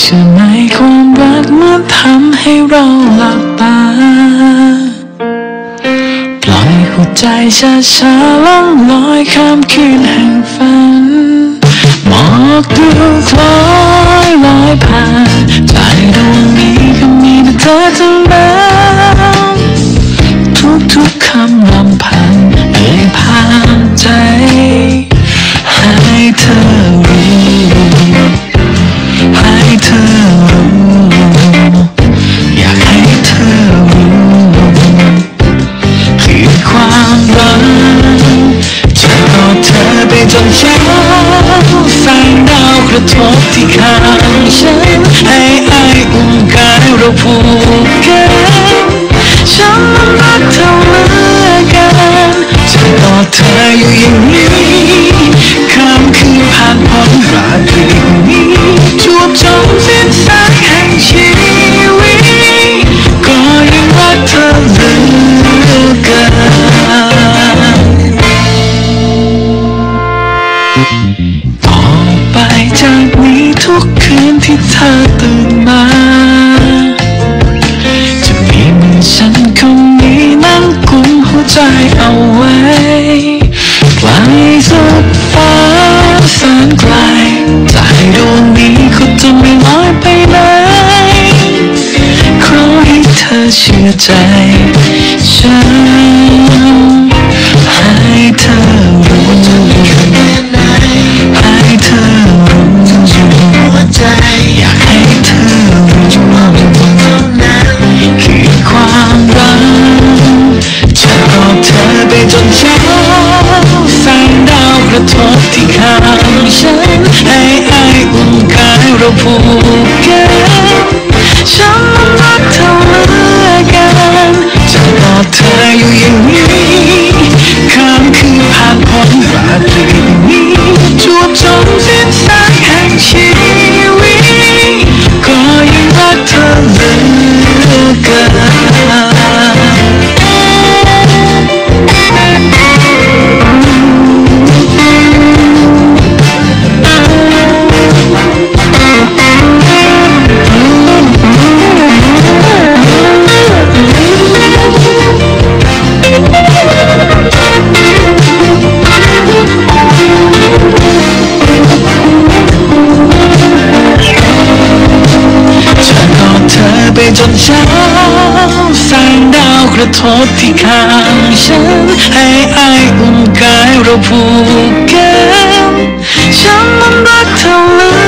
เชื่อไหมความรักมันทำให้เราหลับตา ปล่อยหัวใจช้าช้าๆล่องลอยข้ามคืนแห่งฝัน ดาว ต่อไปจากนี้ทุกคืนที่เธอตื่นมา จะมีมือฉันคนนี้นั่งกุมหัวใจเอาไว้ไกลสุดฟ้าแสนไกลใจดวงนี้เขาจะไม่ลอยไปไหนขอให้เธอเชื่อใจฉัน ผูกกันฉันนั้นรักเธอเหลือเกันจะกอดเธออยู่อย่างนี้ข้ามคืนผ่านพ้นราตรีนี้จวบจน ไปจนเช้าแสงดาวกระทบที่ข้างฉัน ให้อายอุ่นกายเราผูกกันฉันมันรักเธอเลย